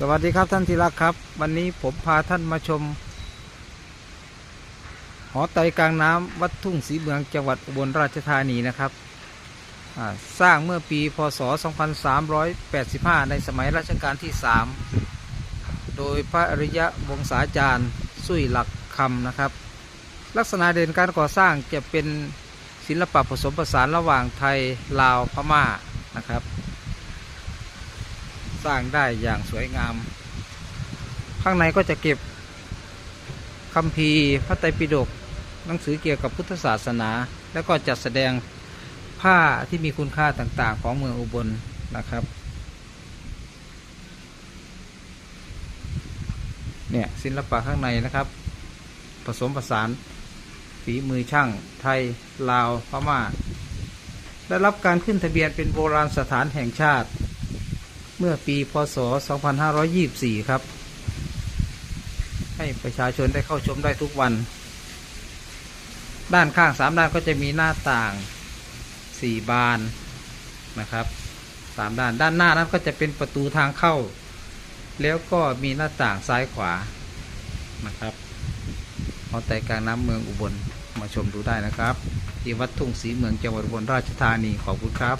สวัสดีครับท่านที่รักครับ วันนี้ผมพาท่านมาชม หอไตกลางน้ำวัดทุ่งศรีเมืองจังหวัดอุบลราชธานีนะครับ สร้างเมื่อปีพศ 2385 ในสมัยรัชกาลที่ 3 โดยพระอริยะวงศาจารย์สุยหลักคำนะครับ ลักษณะเด่นการก่อสร้างจะเป็นศิลปะผสมผสานระหว่างไทยลาวพม่านะครับ สร้างได้อย่างสวยงาม ข้างในก็จะเก็บคัมภีร์พระไตรปิฎกหนังสือเกี่ยวกับพุทธศาสนา แล้วก็จัดแสดงผ้าที่มีคุณค่าต่างๆ ของเมืองอุบลนะครับ เนี่ยศิลปะข้างในนะครับ ผสมผสานฝีมือช่างไทย ลาว พม่า ได้รับการขึ้นทะเบียนเป็นโบราณสถานแห่งชาติ เมื่อปีพศ 2524 ครับ ให้ประชาชนได้เข้าชมได้ทุกวัน ด้านข้างสามด้านก็จะมีหน้าต่างสี่บานนะครับสามด้านด้านหน้านั้นก็จะเป็นประตูทางเข้า แล้วก็มีหน้าต่างซ้ายขวานะครับหอไตรกลางน้ำเมืองอุบลมาชมดูได้นะครับ ที่วัดทุ่งศรีเมืองจังหวัดอุบลราชธานีขอบคุณครับ